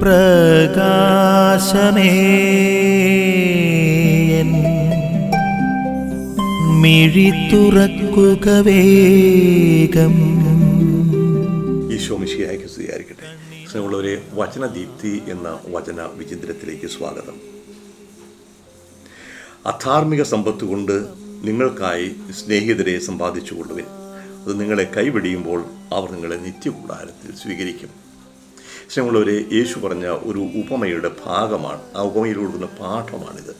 പ്രകാശമേ. മിഴി തുറക്കുക വേഗം. ഈശോ മിശിയായ്ക്ക് സ്വീകരിക്കട്ടെ. സ്നേഹമുള്ളവരെ വചനദീപ്തി എന്ന വചന വിചിന്തനത്തിലേക്ക് സ്വാഗതം. അധാർമിക സമ്പത്ത് കൊണ്ട് നിങ്ങൾക്കായി സ്നേഹിതരെ സമ്പാദിച്ചു കൊള്ളുവിൻ അത് നിങ്ങളെ കൈവിടിയുമ്പോൾ അവർ നിങ്ങളെ നിത്യകൂടാരത്തിൽ സ്വീകരിക്കും. സ്നേഹമുള്ളവരെ യേശു പറഞ്ഞ ഒരു ഉപമയുടെ ഭാഗമാണ്. ആ ഉപമയിൽ കൊടുക്കുന്ന പാഠമാണിത്.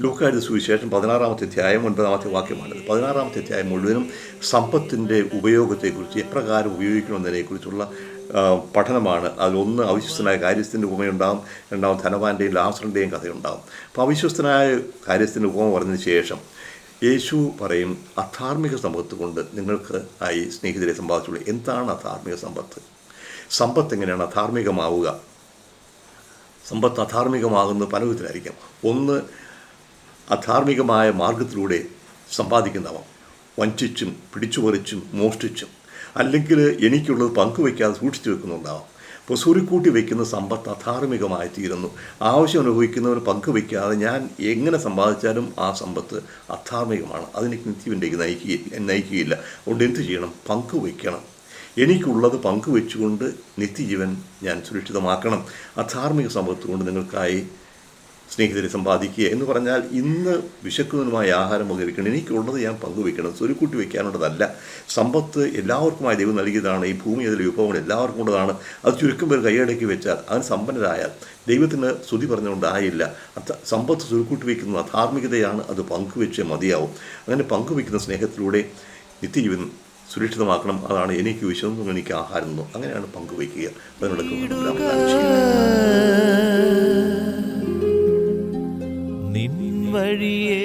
ലൂക്കാരുടെ സുവിശേഷം പതിനാറാമത്തെ അധ്യായം ഒൻപതാമത്തെ വാക്യമാണിത്. പതിനാറാമത്തെ അധ്യായം മുഴുവനും സമ്പത്തിന്റെ ഉപയോഗത്തെക്കുറിച്ച് എപ്രകാരം ഉപയോഗിക്കണമെന്നതിനെക്കുറിച്ചുള്ള പഠനമാണ്. അതിലൊന്ന് അവിശ്വസ്തനായ കാര്യസ്ഥന്റെ ഉപമയുണ്ടാകും രണ്ടാമത് ധനവാന്റെയും ലാസറിന്റെയും കഥയുണ്ടാകും അപ്പോൾ അവിശ്വസ്തനായ കാര്യസ്ഥന്റെ ഉപമ പറഞ്ഞതിന് ശേഷം യേശു പറയും അധാർമിക സമ്പത്ത് കൊണ്ട് നിങ്ങൾക്ക് ആയി സ്നേഹിതരെ സമ്പാദിച്ചുള്ളൂ എന്താണ് അധാർമിക സമ്പത്ത്? സമ്പത്ത് എങ്ങനെയാണ് അധാർമികമാവുക? സമ്പത്ത് അധാർമികമാകുന്ന പല വിധത്തിലായിരിക്കാം. ഒന്ന് അധാർമികമായ മാർഗത്തിലൂടെ സമ്പാദിക്കുന്നവ വഞ്ചിച്ചും പിടിച്ചുപറിച്ചും മോഷ്ടിച്ചും അല്ലെങ്കിൽ എനിക്കുള്ളത് പങ്കുവയ്ക്കാതെ സൂക്ഷിച്ചു വെക്കുന്നുണ്ടാവാം അപ്പോൾ സൂര്യക്കൂട്ടി വയ്ക്കുന്ന സമ്പത്ത് അധാർമികമായി തീരുന്നു. ആവശ്യം അനുഭവിക്കുന്നവന് പങ്കുവയ്ക്കാതെ ഞാൻ എങ്ങനെ സമ്പാദിച്ചാലും ആ സമ്പത്ത് അധാർമികമാണ്. അതിനെ നിത്യവിന്റെ നയിക്കുക നയിക്കുകയില്ല. അതുകൊണ്ട് എന്ത് ചെയ്യണം? പങ്കുവയ്ക്കണം. എനിക്കുള്ളത് പങ്കുവെച്ചുകൊണ്ട് നിത്യജീവൻ ഞാൻ സുരക്ഷിതമാക്കണം. അധാർമിക സമ്പത്ത് കൊണ്ട് നിങ്ങൾക്കായി സ്നേഹിതരെ സമ്പാദിക്കുക എന്ന് പറഞ്ഞാൽ ഇന്ന് വിശക്കുന്നതിനുമായ ആഹാരം ഉപകരിക്കണം എനിക്കുള്ളത് ഞാൻ പങ്കുവെക്കണം. സ്വരുക്കൂട്ടി വെക്കാനുള്ളതല്ല. സമ്പത്ത് എല്ലാവർക്കുമായി ദൈവം നൽകിയതാണ്. ഈ ഭൂമി അതിലെ വിഭവങ്ങൾ എല്ലാവർക്കും ഉള്ളതാണ്. അത് ചുരുക്കം പേർ കൈയടക്കി വെച്ചാൽ അതിന് സമ്പന്നരായാൽ ദൈവത്തിന് സ്തുതി പറഞ്ഞുകൊണ്ടായില്ല അത് സമ്പത്ത് സ്വരുക്കൂട്ടി വയ്ക്കുന്നത് അധാർമികതയാണ് അത് പങ്കുവെച്ചേ മതിയാവും. അങ്ങനെ പങ്കുവെക്കുന്ന സ്നേഹത്തിലൂടെ നിത്യജീവൻ സുരക്ഷിതമാക്കണം. അതാണ് എനിക്ക് വിശന്നു എനിക്ക് ആഹാരം തന്നു. അങ്ങനെയാണ് പങ്കുവയ്ക്കുക. അതിനോടൊക്കെ നിൻ വഴിയേ